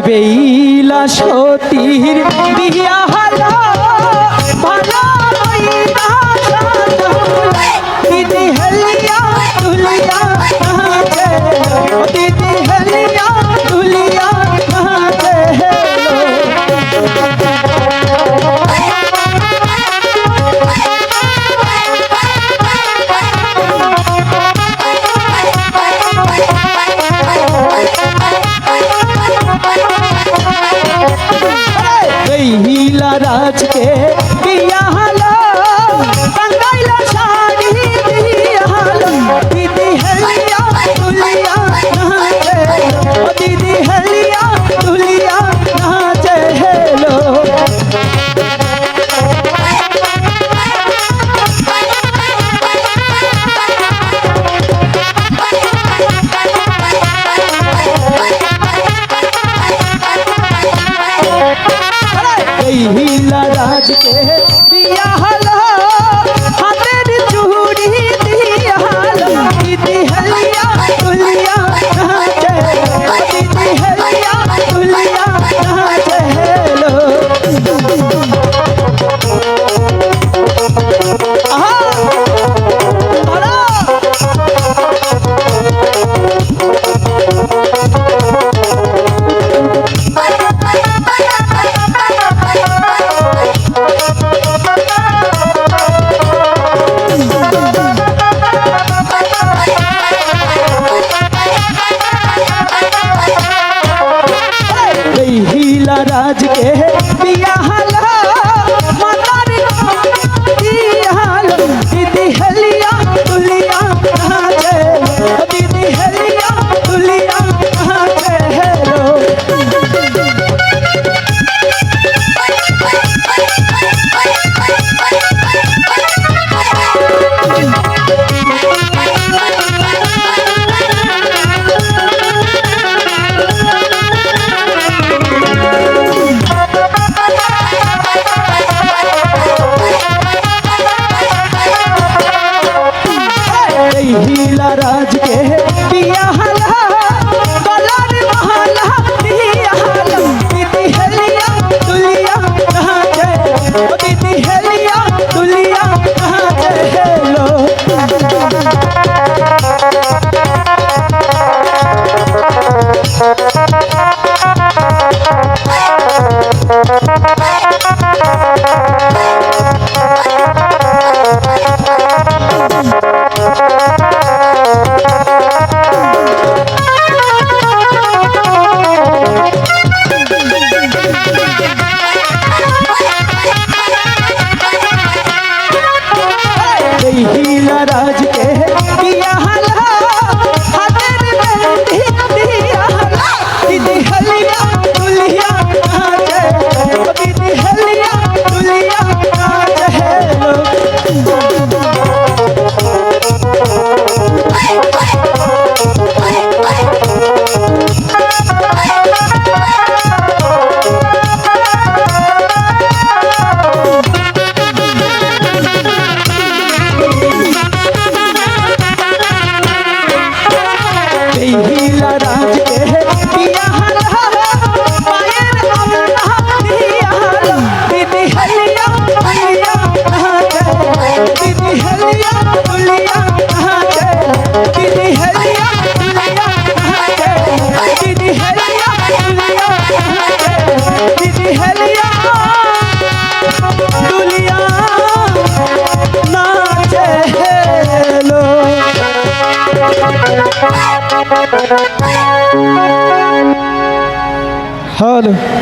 বেইলা সতীর বিয়া कहिला राज के बियाह हिला राज के पिया Bye. Hallelujah.